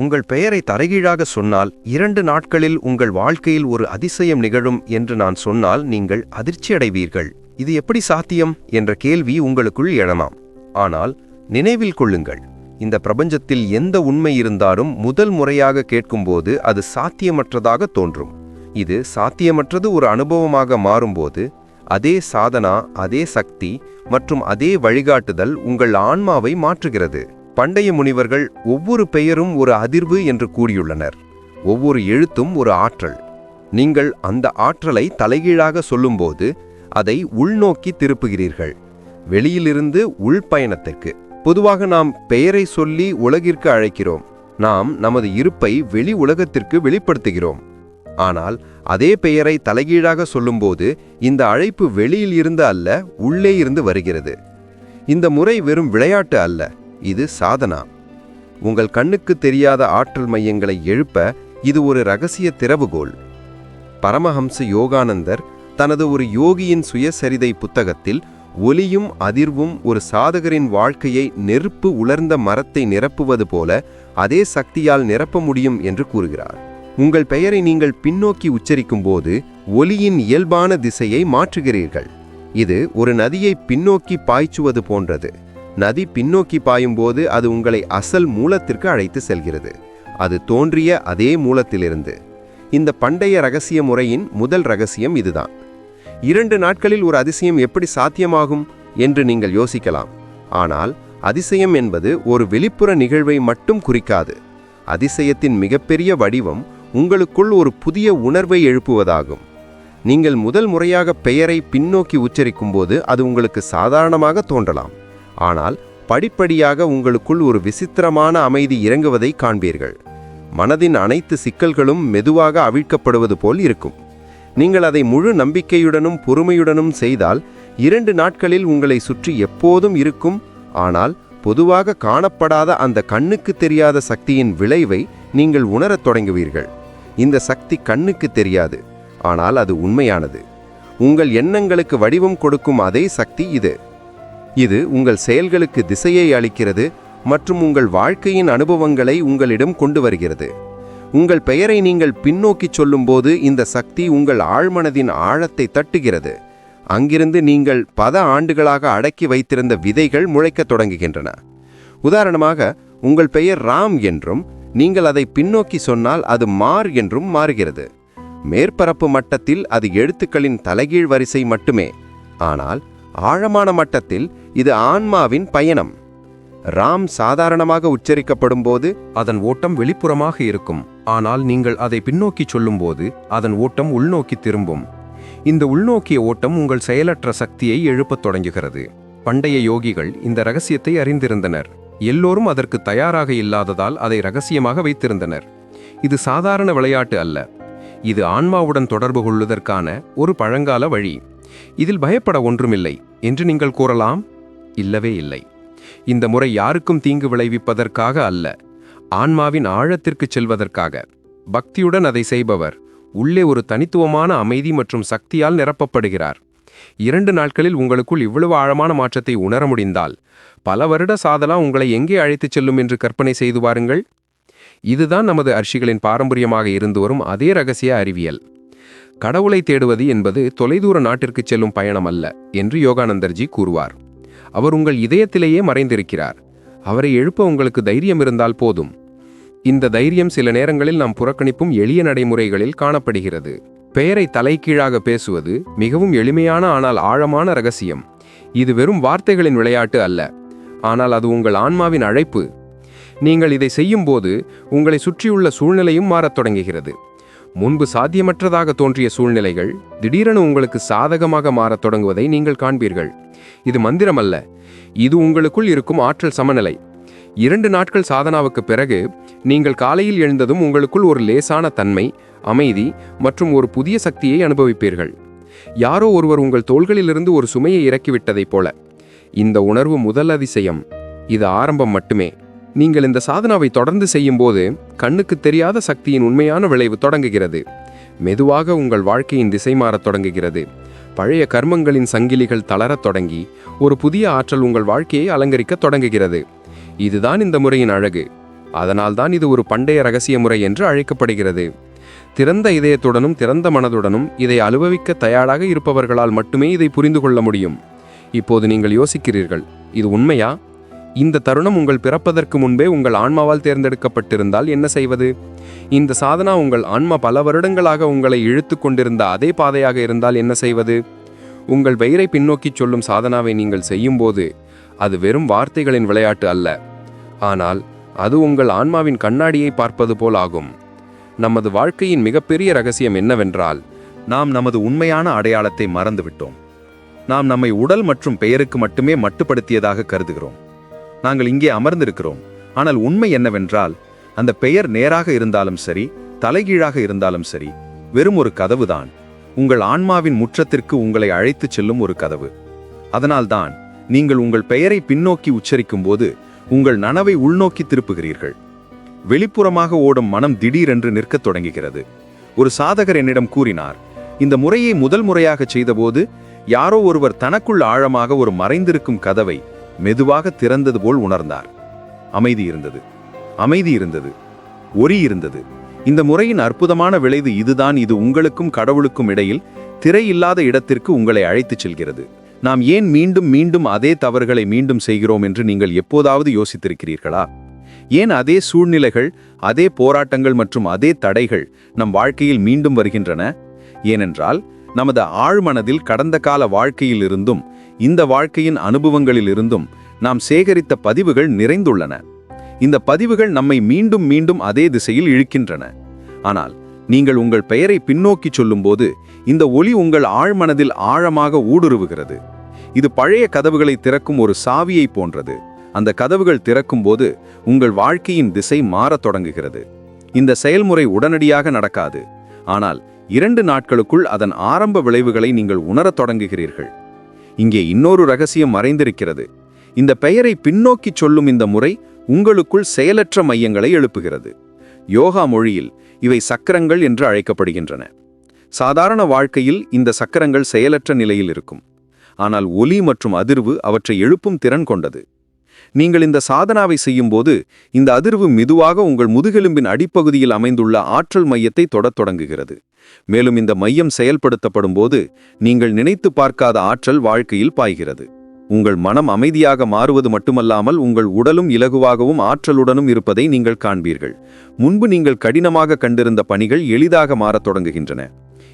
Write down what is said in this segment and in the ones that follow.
உங்கள் பெயரை தரைகீழாக சொன்னால் இரண்டு நாட்களில் உங்கள் வாழ்க்கையில் ஒரு அதிசயம் நிகழும் என்று நான் சொன்னால் நீங்கள் அதிர்ச்சியடைவீர்கள். இது எப்படி சாத்தியம்? என்ற கேள்வி உங்களுக்குள் எழலாம். ஆனால் நினைவில் கொள்ளுங்கள். இந்த பிரபஞ்சத்தில் எந்த உண்மை இருந்தாலும் முதல் முறையாக கேட்கும்போது அது சாத்தியமற்றதாக தோன்றும். இது சாத்தியமற்றது ஒரு அனுபவமாக மாறும்போது அதே சாதனா அதே சக்தி மற்றும் அதே வழிகாட்டுதல் உங்கள் ஆன்மாவை மாற்றுகிறது. பண்டைய முனிவர்கள் ஒவ்வொரு பெயரும் ஒரு அதிர்வு என்று கூறியுள்ளனர். ஒவ்வொரு எழுத்தும் ஒரு ஆற்றல். நீங்கள் அந்த ஆற்றலை தலைகீழாக சொல்லும்போது அதை உள்நோக்கி திருப்புகிறீர்கள். வெளியிலிருந்து உள்பயணத்திற்கு பொதுவாக நாம் பெயரை சொல்லி உலகிற்கு அழைக்கிறோம். நாம் நமது இருப்பை வெளி உலகத்திற்கு வெளிப்படுத்துகிறோம். ஆனால் அதே பெயரை தலைகீழாக சொல்லும்போது இந்த அழைப்பு வெளியில் இருந்து அல்ல உள்ளே இருந்து வருகிறது. இந்த முறை வெறும் விளையாட்டு அல்ல. இது சாதனா. உங்கள் கண்ணுக்கு தெரியாத ஆற்றல் மையங்களை எழுப்ப இது ஒரு ரகசிய திறவுகோல் பரமஹம்ச யோகானந்தர் தனது ஒரு யோகியின் சுயசரிதை புத்தகத்தில் ஒலியும் அதிர்வும் ஒரு சாதகரின் வாழ்க்கையை நெருப்பு உலர்ந்த மரத்தை நிரப்புவது போல அதே சக்தியால் நிரப்ப முடியும் என்று கூறுகிறார். உங்கள் பெயரை நீங்கள் பின்னோக்கி உச்சரிக்கும்போது ஒலியின் இயல்பான திசையை மாற்றுகிறீர்கள். இது ஒரு நதியை பின்னோக்கி பாய்ச்சுவது போன்றது. நதி பின்னோக்கி பாயும்போது அது உங்களை அசல் மூலத்திற்கு அழைத்து செல்கிறது. அது தோன்றிய அதே மூலத்திலிருந்து. இந்த பண்டைய ரகசிய முறையின் முதல் ரகசியம் இதுதான். இரண்டு நாட்களில் ஒரு அதிசயம் எப்படி சாத்தியமாகும் என்று நீங்கள் யோசிக்கலாம். ஆனால் அதிசயம் என்பது ஒரு வெளிப்புற நிகழ்வை மட்டும் குறிக்காது. அதிசயத்தின் மிகப்பெரிய வடிவம் உங்களுக்குள் ஒரு புதிய உணர்வை எழுப்புவதாகும். நீங்கள் முதல் முறையாக பெயரை பின்னோக்கி உச்சரிக்கும்போது அது உங்களுக்கு சாதாரணமாக தோன்றலாம். ஆனால் படிப்படியாக உங்களுக்குள் ஒரு விசித்திரமான அமைதி இறங்குவதை காண்பீர்கள். மனதின் அனைத்து சிக்கல்களும் மெதுவாக அவிழ்க்கப்படுவது போல் இருக்கும். நீங்கள் அதை முழு நம்பிக்கையுடனும் பொறுமையுடனும் செய்தால் இரண்டு நாட்களில் உங்களை சுற்றி எப்போதும் இருக்கும். ஆனால் பொதுவாக காணப்படாத அந்த கண்ணுக்கு தெரியாத சக்தியின் விளைவை நீங்கள் உணரத் தொடங்குவீர்கள். இந்த சக்தி கண்ணுக்கு தெரியாது. ஆனால் அது உண்மையானது. உங்கள் எண்ணங்களுக்கு வடிவம் கொடுக்கும் அதே சக்தி இது. இது உங்கள் செயல்களுக்கு திசையை அளிக்கிறது மற்றும் உங்கள் வாழ்க்கையின் அனுபவங்களை உங்களிடம் கொண்டு வருகிறது. உங்கள் பெயரை நீங்கள் பின்னோக்கி சொல்லும்போது இந்த சக்தி உங்கள் ஆழ்மனதின் ஆழத்தை தட்டுகிறது. அங்கிருந்து நீங்கள் பல ஆண்டுகளாக அடக்கி வைத்திருந்த விதைகள் முளைக்கத் தொடங்குகின்றன. உதாரணமாக உங்கள் பெயர் ராம் என்றும் நீங்கள் அதை பின்னோக்கி சொன்னால் அது மார் என்றும் மாறுகிறது. மேற்பரப்பு மட்டத்தில் அது எழுத்துக்களின் தலைகீழ் வரிசை மட்டுமே. ஆனால் ஆழமான மட்டத்தில் இது ஆன்மாவின் பயணம். ராம் சாதாரணமாக உச்சரிக்கப்படும் போது அதன் ஓட்டம் வெளிப்புறமாக இருக்கும். ஆனால் நீங்கள் அதை பின்னோக்கி சொல்லும்போது அதன் ஓட்டம் உள்நோக்கி திரும்பும். இந்த உள்நோக்கிய ஓட்டம் உங்கள் செயலற்ற சக்தியை எழுப்பத் தொடங்குகிறது. பண்டைய யோகிகள் இந்த ரகசியத்தை அறிந்திருந்தனர். எல்லோரும் அதற்கு தயாராக இல்லாததால் அதை ரகசியமாக வைத்திருந்தனர். இது சாதாரண விளையாட்டு அல்ல. இது ஆன்மாவுடன் தொடர்பு கொள்வதற்கான ஒரு பழங்கால வழி. இதில் பயப்பட ஒன்றுமில்லை. என்று நீங்கள் கூறலாம்? இல்லவே இல்லை. இந்த முறை யாருக்கும் தீங்கு விளைவிப்பதற்காக அல்ல ஆன்மாவின் ஆழத்திற்கு செல்வதற்காக. பக்தியுடன் அதை செய்பவர் உள்ளே ஒரு தனித்துவமான அமைதி மற்றும் சக்தியால் நிரப்பப்படுகிறார். இரண்டு நாட்களில் உங்களுக்குள் இவ்வளவு ஆழமான மாற்றத்தை உணர முடிந்தால் பல வருட சாதலா உங்களை எங்கே அழைத்துச் செல்லும் என்று கற்பனை செய்து பாருங்கள் இதுதான் நமது அர்ஷிகளின் பாரம்பரியமாக இருந்து வரும் அதே ரகசிய அறிவியல். கடவுளை தேடுவது என்பது தொலைதூர நாட்டிற்கு செல்லும் பயணம் அல்ல என்று யோகானந்தர்ஜி கூறுவார். அவர் உங்கள் இதயத்திலேயே மறைந்திருக்கிறார். அவரை எழுப்ப உங்களுக்கு தைரியம் இருந்தால் போதும். இந்த தைரியம் சில நேரங்களில் நாம் புறக்கணிப்பும் எளிய நடைமுறைகளில் காணப்படுகிறது. பெயரை தலைகீழாக பேசுவது மிகவும் எளிமையான ஆனால் ஆழமான ரகசியம். இது வெறும் வார்த்தைகளின் விளையாட்டு அல்ல. ஆனால் அது உங்கள் ஆன்மாவின் அழைப்பு. நீங்கள் இதை செய்யும்போது உங்களை சுற்றியுள்ள சூழ்நிலையும் மாறத் தொடங்குகிறது. முன்பு சாத்தியமற்றதாக தோன்றிய சூழ்நிலைகள் திடீரென உங்களுக்கு சாதகமாக மாறத் தொடங்குவதை நீங்கள் காண்பீர்கள். இது மந்திரமல்ல. இது உங்களுக்குள் இருக்கும் ஆற்றல் சமநிலை. இரண்டு நாட்கள் சாதனாவுக்கு பிறகு நீங்கள் காலையில் எழுந்ததும் உங்களுக்குள் ஒரு லேசான தன்மை அமைதி மற்றும் ஒரு புதிய சக்தியை அனுபவிப்பீர்கள். யாரோ ஒருவர் உங்கள் தோள்களிலிருந்து ஒரு சுமையை இறக்கிவிட்டதைப் போல. இந்த உணர்வு முதல் அதிசயம். இது ஆரம்பம் மட்டுமே. நீங்கள் இந்த சாதனாவை தொடர்ந்து செய்யும்போது கண்ணுக்கு தெரியாத சக்தியின் உண்மையான விளைவு தொடங்குகிறது. மெதுவாக உங்கள் வாழ்க்கையின் திசை மாறத் தொடங்குகிறது. பழைய கர்மங்களின் சங்கிலிகள் தளரத் தொடங்கி ஒரு புதிய ஆற்றல் உங்கள் வாழ்க்கையை அலங்கரிக்க தொடங்குகிறது. இதுதான் இந்த முறையின் அழகு. அதனால்தான் இது ஒரு பண்டைய ரகசிய முறை என்று அழைக்கப்படுகிறது. திறந்த இதயத்துடனும் திறந்த மனதுடனும் இதை அனுபவிக்க தயாராக இருப்பவர்களால் மட்டுமே இதை புரிந்து கொள்ள முடியும். இப்போது நீங்கள் யோசிக்கிறீர்கள் இது உண்மையா? இந்த தருணம் உங்கள் பிறப்பதற்கு முன்பே உங்கள் ஆன்மாவால் தேர்ந்தெடுக்கப்பட்டிருந்தால் என்ன செய்வது? இந்த சாதனா உங்கள் ஆன்மா பல வருடங்களாக உங்களை இழுத்து கொண்டிருந்த அதே பாதையாக இருந்தால் என்ன செய்வது? உங்கள் பெயரை பின்னோக்கிச் சொல்லும் சாதனாவை நீங்கள் செய்யும்போது அது வெறும் வார்த்தைகளின் விளையாட்டு அல்ல. ஆனால் அது உங்கள் ஆன்மாவின் கண்ணாடியை பார்ப்பது போல் ஆகும். நமது வாழ்க்கையின் மிகப்பெரிய ரகசியம் என்னவென்றால் நாம் நமது உண்மையான அடையாளத்தை மறந்துவிட்டோம். நாம் நம்மை உடல் மற்றும் பெயருக்கு மட்டுமே மட்டுப்படுத்தியதாக கருதுகிறோம். நாங்கள் இங்கே அமர்ந்திருக்கிறோம். ஆனால் உண்மை என்னவென்றால் அந்த பெயர் நேராக இருந்தாலும் சரி தலைகீழாக இருந்தாலும் சரி வெறும் ஒரு கதவுதான். உங்கள் ஆன்மாவின் முற்றத்திற்கு உங்களை அழைத்துச் செல்லும் ஒரு கதவு. அதனால்தான் நீங்கள் உங்கள் பெயரை பின்னோக்கி உச்சரிக்கும் போது உங்கள் நனவை உள்நோக்கி திருப்புகிறீர்கள். வெளிப்புறமாக ஓடும் மனம் திடீரென்று நிற்கத் தொடங்குகிறது. ஒரு சாதகர் என்னிடம் கூறினார் இந்த முறையை முதல் முறையாக செய்தபோது யாரோ ஒருவர் தனக்குள் ஆழமாக ஒரு மறைந்திருக்கும் கதவை மெதுவாக திறந்தது போல் உணர்ந்தார். அமைதி இருந்தது. அமைதி இருந்தது. ஒரி இருந்தது. இந்த முறையின் அற்புதமான விளைவு இதுதான். இது உங்களுக்கும் கடவுளுக்கும் இடையில் திரை இல்லாத இடத்திற்கு உங்களை அழைத்துச் செல்கிறது. நாம் ஏன் மீண்டும் மீண்டும் அதே தவறுகளை மீண்டும் செய்கிறோம் என்று நீங்கள் எப்போதாவது யோசித்திருக்கிறீர்களா? ஏன் அதே சூழ்நிலைகள் அதே போராட்டங்கள் மற்றும் அதே தடைகள் நம் வாழ்க்கையில் மீண்டும் வருகின்றன? ஏனென்றால் நமது ஆழ்மனதில் கடந்த கால வாழ்க்கையில் இருந்தும் இந்த வாழ்க்கையின் அனுபவங்களிலிருந்தும் நாம் சேகரித்த பதிவுகள் நிறைந்துள்ளன. இந்த பதிவுகள் நம்மை மீண்டும் மீண்டும் அதே திசையில் இழுக்கின்றன. ஆனால் நீங்கள் உங்கள் பெயரை பின்னோக்கி சொல்லும்போது இந்த ஒளி உங்கள் ஆழ்மனதில் ஆழமாக ஊடுருவுகிறது. இது பழைய கதவுகளை திறக்கும் ஒரு சாவியை போன்றது. அந்த கதவுகள் திறக்கும்போது உங்கள் வாழ்க்கையின் திசை மாறத் தொடங்குகிறது. இந்த செயல்முறை உடனடியாக நடக்காது. ஆனால் இரண்டு நாட்களுக்குள் அதன் ஆரம்ப விளைவுகளை நீங்கள் உணரத் தொடங்குகிறீர்கள். இங்கே இன்னொரு ரகசியம் மறைந்திருக்கிறது. இந்த பெயரை பின்னோக்கிச் சொல்லும் இந்த முறை உங்களுக்குள் செயலற்ற மையங்களை எழுப்புகிறது. யோகா மொழியில் இவை சக்கரங்கள் என்று அழைக்கப்படுகின்றன. சாதாரண வாழ்க்கையில் இந்த சக்கரங்கள் செயலற்ற நிலையில் இருக்கும். ஆனால் ஒலி மற்றும் அதிர்வு அவற்றை எழுப்பும் திறன் கொண்டது. நீங்கள் இந்த சாதனாவை செய்யும்போது இந்த அதிர்வு மெதுவாக உங்கள் முதுகெலும்பின் அடிப்பகுதியில் அமைந்துள்ள ஆற்றல் மையத்தை தொடத் தொடங்குகிறது. மேலும் இந்த மையம் செயல்படுத்தப்படும் போது நீங்கள் நினைத்து பார்க்காத ஆற்றல் வாழ்க்கையில் பாய்கிறது. உங்கள் மனம் அமைதியாக மாறுவது மட்டுமல்லாமல் உங்கள் உடலும் இலகுவாகவும் ஆற்றலுடனும் இருப்பதை நீங்கள் காண்பீர்கள். முன்பு நீங்கள் கடினமாக கண்டிருந்த பணிகள் எளிதாக மாறத் தொடங்குகின்றன.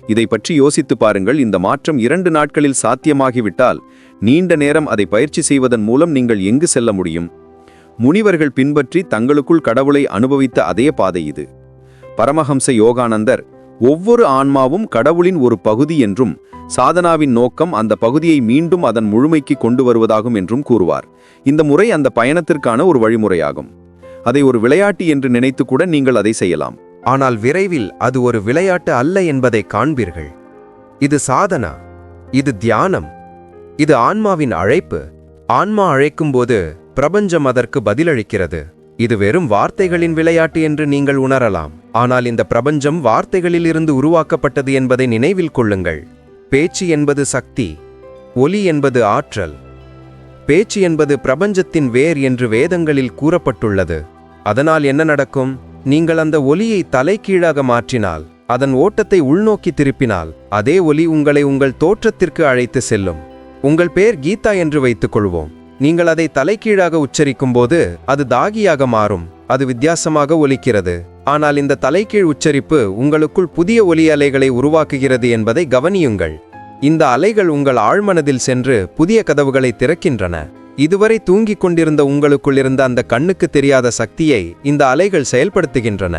இதை பற்றி யோசித்து பாருங்கள் இந்த மாற்றம் இரண்டு நாட்களில் சாத்தியமாகிவிட்டால் நீண்ட நேரம் அதை பயிற்சி செய்வதன் மூலம் நீங்கள் எங்கு செல்ல முடியும்? முனிவர்கள் பின்பற்றி தங்களுக்குள் கடவுளை அனுபவித்த அதே பாதை இது. பரமஹம்ச யோகானந்தர் ஒவ்வொரு ஆன்மாவும் கடவுளின் ஒரு பகுதி என்றும் சாதனாவின் நோக்கம் அந்த பகுதியை மீண்டும் அதன் முழுமைக்கு கொண்டு வருவதாகும் என்றும் கூறுவார். இந்த முறை அந்த பயணத்திற்கான ஒரு வழிமுறையாகும். அதை ஒரு விளையாட்டு என்று நினைத்து கூட நீங்கள் அதை செய்யலாம். ஆனால் விரைவில் அது ஒரு விளையாட்டு அல்ல என்பதை காண்பீர்கள். இது சாதனா இது தியானம் இது ஆன்மாவின் அழைப்பு. ஆன்மா அழைக்கும்போது பிரபஞ்சம் அதற்கு பதிலளிக்கிறது. இது வெறும் வார்த்தைகளின் விளையாட்டு என்று நீங்கள் உணரலாம். ஆனால் இந்த பிரபஞ்சம் வார்த்தைகளில் இருந்து உருவாக்கப்பட்டது என்பதை நினைவில் கொள்ளுங்கள். பேச்சு என்பது சக்தி ஒலி என்பது ஆற்றல். பேச்சு என்பது பிரபஞ்சத்தின் வேர் என்று வேதங்களில் கூறப்பட்டுள்ளது. அதனால் என்ன நடக்கும்? நீங்கள் அந்த ஒலியை தலைகீழாக மாற்றினால் அதன் ஓட்டத்தை உள்நோக்கி திருப்பினால் அதே ஒலி உங்களை உங்கள் தோற்றத்திற்கு அழைத்து செல்லும். உங்கள் பேர் கீதா என்று வைத்துக் கொள்வோம் நீங்கள் அதை தலைகீழாக உச்சரிக்கும் போது அது தாகியாக மாறும் அது வித்தியாசமாக ஒலிக்கிறது. ஆனால் இந்த தலைகீழ் உச்சரிப்பு உங்களுக்குள் புதிய ஒலி அலைகளை உருவாக்குகிறது என்பதை கவனியுங்கள். இந்த அலைகள் உங்கள் ஆழ்மனதில் சென்று புதிய கதவுகளை திறக்கின்றன. இதுவரை தூங்கிக் கொண்டிருந்த உங்களுக்குள் இருந்த அந்த கண்ணுக்கு தெரியாத சக்தியை இந்த அலைகள் செயல்படுத்துகின்றன.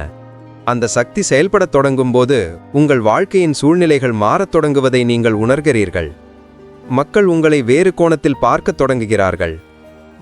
அந்த சக்தி செயல்படத் தொடங்கும்போது உங்கள் வாழ்க்கையின் சூழ்நிலைகள் மாறத் தொடங்குவதை நீங்கள் உணர்கிறீர்கள். மக்கள் உங்களை வேறு கோணத்தில் பார்க்கத் தொடங்குகிறார்கள்.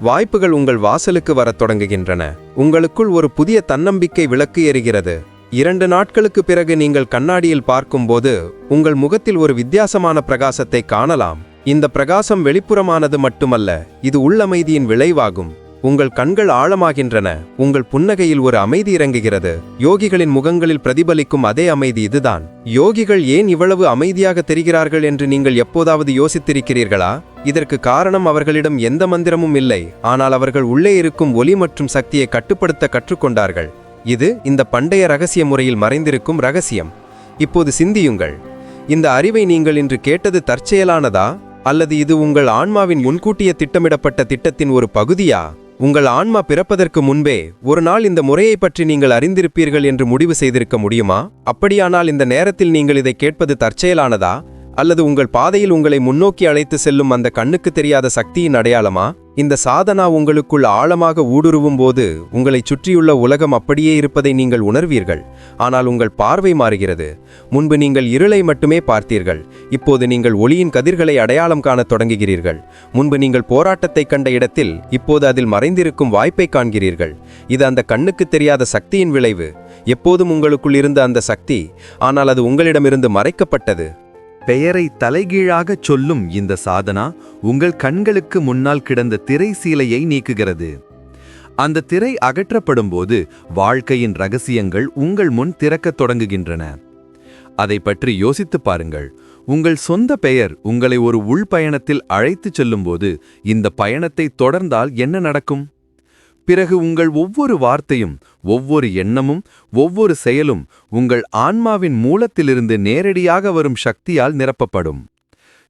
வாய்ப்புகள் உங்கள் வாசலுக்கு வரத் தொடங்குகின்றன. உங்களுக்குள் ஒரு புதிய தன்னம்பிக்கை விளக்கு எரிகிறது. இரண்டு நாட்களுக்கு பிறகு நீங்கள் கண்ணாடியில் பார்க்கும்போது உங்கள் முகத்தில் ஒரு வித்தியாசமான பிரகாசத்தை காணலாம். இந்த பிரகாசம் வெளிப்புறமானது மட்டுமல்ல இது உள்ளமைதியின் விளைவாகும். உங்கள் கண்கள் ஆழமாகின்றன உங்கள் புன்னகையில் ஒரு அமைதி இறங்குகிறது. யோகிகளின் முகங்களில் பிரதிபலிக்கும் அதே அமைதி இதுதான். யோகிகள் ஏன் இவ்வளவு அமைதியாக தெரிகிறார்கள் என்று நீங்கள் எப்போதாவது யோசித்திருக்கிறீர்களா? இதற்கு காரணம் அவர்களிடம் எந்த மந்திரமும் இல்லை ஆனால் அவர்கள் உள்ளே இருக்கும் ஒலி மற்றும் சக்தியை கட்டுப்படுத்த கற்றுக்கொண்டார்கள். இது இந்த பண்டைய ரகசிய முறையில் மறைந்திருக்கும் ரகசியம். இப்போது சிந்தியுங்கள். இந்த அறிவை நீங்கள் இன்று கேட்டது தற்செயலானதா? அல்லது இது உங்கள் ஆன்மாவின் முன்கூட்டிய திட்டமிடப்பட்ட திட்டத்தின் ஒரு பகுதியா? உங்கள் ஆன்மா பிறப்பதற்கு முன்பே ஒரு நாள் இந்த முறையை பற்றி நீங்கள் அறிந்திருப்பீர்கள் என்று முடிவு செய்திருக்க முடியுமா? அப்படியானால் இந்த நேரத்தில் நீங்கள் இதை கேட்பது தற்செயலானதா? அல்லது உங்கள் பாதையில் உங்களை முன்னோக்கி அழைத்து செல்லும் அந்த கண்ணுக்கு தெரியாத சக்தியின் அடையாளமா? இந்த சாதனா உங்களுக்குள் ஆழமாக ஊடுருவும் போது உங்களைச் சுற்றியுள்ள உலகம் அப்படியே இருப்பதை நீங்கள் உணர்வீர்கள். ஆனால் உங்கள் பார்வை மாறுகிறது. முன்பு நீங்கள் இருளை மட்டுமே பார்த்தீர்கள். இப்போது நீங்கள் ஒளியின் கதிர்களை அடையாளம் காண தொடங்குகிறீர்கள். முன்பு நீங்கள் போராட்டத்தை கண்ட இடத்தில் இப்போது அதில் மறைந்திருக்கும் வாய்ப்பை காண்கிறீர்கள். இது அந்த கண்ணுக்கு தெரியாத சக்தியின் விளைவு. எப்போதும் உங்களுக்குள் இருந்த அந்த சக்தி ஆனால் அது உங்களிடமிருந்து மறைக்கப்பட்டது. பெயரை தலைகீழாகச் சொல்லும் இந்த சாதனா உங்கள் கண்களுக்கு முன்னால் கிடந்த திரை சீலையை நீக்குகிறது. அந்த திரை அகற்றப்படும்போது வாழ்க்கையின் ரகசியங்கள் உங்கள் முன் திறக்கத் தொடங்குகின்றன. அதை பற்றி யோசித்துப் பாருங்கள். உங்கள் சொந்த பெயர் உங்களை ஒரு உள்பயணத்தில் அழைத்துச் செல்லும்போது இந்த பயணத்தை தொடர்ந்தால் என்ன நடக்கும்? பிறகு உங்கள் ஒவ்வொரு வார்த்தையும் ஒவ்வொரு எண்ணமும் ஒவ்வொரு செயலும் உங்கள் ஆன்மாவின் மூலத்திலிருந்து நேரடியாக வரும் சக்தியால் நிரப்பப்படும்.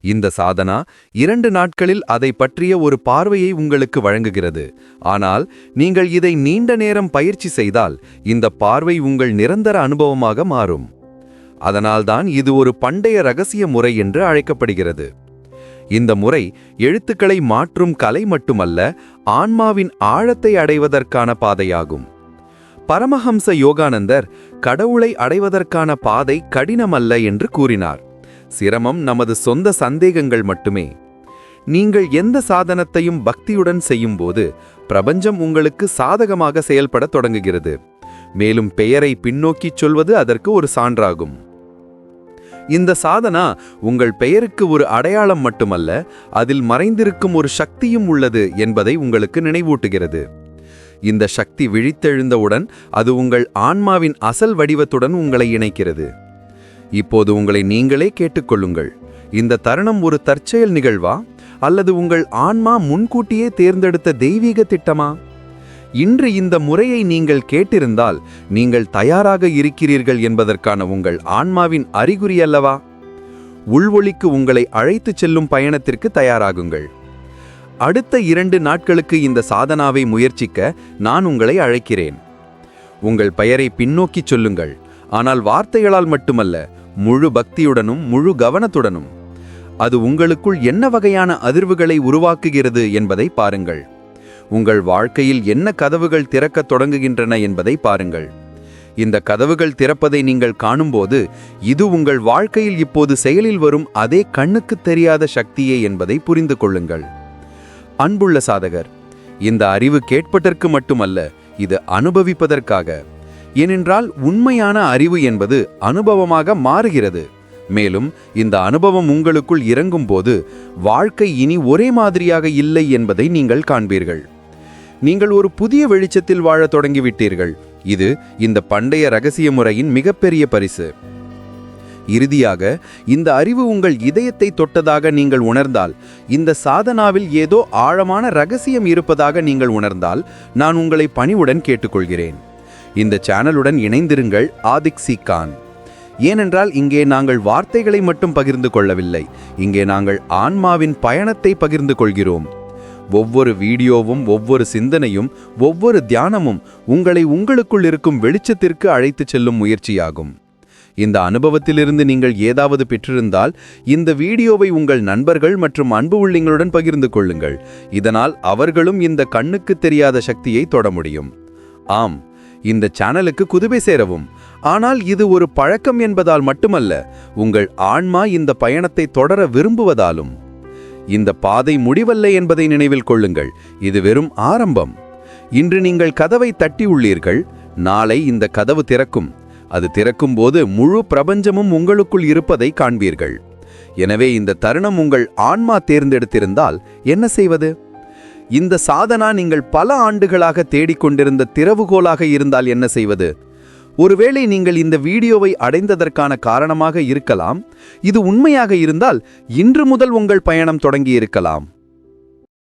இந்த சாதனா இரண்டு நாட்களில் அதை பற்றிய ஒரு பார்வையை உங்களுக்கு வழங்குகிறது. ஆனால் நீங்கள் இதை நீண்ட நேரம் பயிற்சி செய்தால் இந்த பார்வை உங்கள் நிரந்தர அனுபவமாக மாறும். அதனால்தான் இது ஒரு பண்டைய ரகசிய முறை என்று அழைக்கப்படுகிறது. இந்த முறை எழுத்துக்களை மாற்றும் கலை மட்டுமல்ல ஆன்மாவின் ஆழத்தை அடைவதற்கான பாதையாகும். பரமஹம்ச யோகானந்தர் கடவுளை அடைவதற்கான பாதை கடினமல்ல என்று கூறினார். சிரமம் நமது சொந்த சந்தேகங்கள் மட்டுமே. நீங்கள் எந்த சாதனத்தையும் பக்தியுடன் செய்யும்போது பிரபஞ்சம் உங்களுக்கு சாதகமாக செயல்படத் தொடங்குகிறது. மேலும் பெயரை பின்னோக்கிச் சொல்வது அதற்கு ஒரு சான்றாகும். இந்த சாதனா உங்கள் பெயருக்கு ஒரு அடையாளம் மட்டுமல்ல அதில் மறைந்திருக்கும் ஒரு சக்தியும் உள்ளது என்பதை உங்களுக்கு நினைவூட்டுகிறது. இந்த சக்தி விழித்தெழுந்தவுடன் அது உங்கள் ஆன்மாவின் அசல் வடிவத்துடன் உங்களை இணைக்கிறது. இப்போது உங்களை நீங்களே கேட்டுக்கொள்ளுங்கள். இந்த தருணம் ஒரு தற்செயல் நிகழ்வா? அல்லது உங்கள் ஆன்மா முன்கூட்டியே தேர்ந்தெடுத்த தெய்வீக திட்டமா? இன்று இந்த முறையை நீங்கள் கேட்டிருந்தால் நீங்கள் தயாராக இருக்கிறீர்கள் என்பதற்கான உங்கள் ஆன்மாவின் அறிகுறி அல்லவா? உள்வொளிக்கு உங்களை அழைத்துச் செல்லும் பயணத்திற்கு தயாராகுங்கள். அடுத்த இரண்டு நாட்களுக்கு இந்த சாதனாவை முயற்சிக்க நான் உங்களை அழைக்கிறேன். உங்கள் பெயரை பின்னோக்கிச் சொல்லுங்கள். ஆனால் வார்த்தைகளால் மட்டுமல்ல முழு பக்தியுடனும் முழு கவனத்துடனும். அது உங்களுக்குள் என்ன வகையான அதிர்வுகளை உருவாக்குகிறது என்பதை பாருங்கள். உங்கள் வாழ்க்கையில் என்ன கதவுகள் திறக்கத் தொடங்குகின்றன என்பதை பாருங்கள். இந்த கதவுகள் திறப்பதை நீங்கள் காணும்போது இது உங்கள் வாழ்க்கையில் இப்போது செயலில் வரும் அதே கண்ணுக்குத் தெரியாத சக்தியே என்பதை புரிந்து கொள்ளுங்கள். அன்புள்ள சாதகர் இந்த அறிவு கேட்பதற்கு மட்டுமல்ல இது அனுபவிப்பதற்காக. ஏனென்றால் உண்மையான அறிவு என்பது அனுபவமாக மாறுகிறது. மேலும் இந்த அனுபவம் உங்களுக்குள் இறங்கும்போது வாழ்க்கை இனி ஒரே மாதிரியாக இல்லை என்பதை நீங்கள் காண்பீர்கள். நீங்கள் ஒரு புதிய வெளிச்சத்தில் வாழத் தொடங்கிவிட்டீர்கள். இது இந்த பண்டைய ரகசிய முறையின் மிகப்பெரிய பரிசு. இறுதியாக இந்த அறிவு உங்கள் இதயத்தை தொட்டதாக நீங்கள் உணர்ந்தால் இந்த சாதனாவில் ஏதோ ஆழமான ரகசியம் இருப்பதாக நீங்கள் உணர்ந்தால் நான் உங்களை பணிவுடன் கேட்டுக்கொள்கிறேன். இந்த சேனலுடன் இணைந்திருங்கள் ஆதிக் சி கான். ஏனென்றால் இங்கே நாங்கள் வார்த்தைகளை மட்டும் பகிர்ந்து கொள்ளவில்லை. இங்கே நாங்கள் ஆன்மாவின் பயணத்தை பகிர்ந்து கொள்கிறோம். ஒவ்வொரு வீடியோவும் ஒவ்வொரு சிந்தனையும் ஒவ்வொரு தியானமும் உங்களை உங்களுக்குள் இருக்கும் வெளிச்சத்திற்கு அழைத்துச் செல்லும் முயற்சியாகும். இந்த அனுபவத்திலிருந்து நீங்கள் ஏதாவது பெற்றிருந்தால் இந்த வீடியோவை உங்கள் நண்பர்கள் மற்றும் அன்பு உள்ளங்களுடன் பகிர்ந்து கொள்ளுங்கள். இதனால் அவர்களும் இந்த கண்ணுக்கு தெரியாத சக்தியை தொட முடியும். ஆம் இந்த சேனலுக்கு குதுபை சேரவும். ஆனால் இது ஒரு பழக்கம் என்பதால் மட்டுமல்ல உங்கள் ஆன்மா இந்த பயணத்தை தொடர விரும்புவதாலும். இந்த பாதை முடிவல்ல என்பதை நினைவில் கொள்ளுங்கள். இது வெறும் ஆரம்பம். இன்று நீங்கள் கதவை தட்டி உள்ளீர்கள். நாளை இந்த கதவு திறக்கும். அது திறக்கும்போது முழு பிரபஞ்சமும் உங்களுக்குள் இருப்பதை காண்பீர்கள். எனவே இந்த தருணம் உங்கள் ஆன்மா தேர்ந்தெடுத்திருந்தால் என்ன செய்வது? இந்த சாதனா நீங்கள் பல ஆண்டுகளாக தேடிக்கொண்டிருந்த திறவுகோலாக இருந்தால் என்ன செய்வது? ஒருவேளை நீங்கள் இந்த வீடியோவை அடைந்ததற்கான காரணமாக இருக்கலாம். இது உண்மையாக இருந்தால் இன்று முதல் உங்கள் பயணம் தொடங்கியிருக்கலாம்.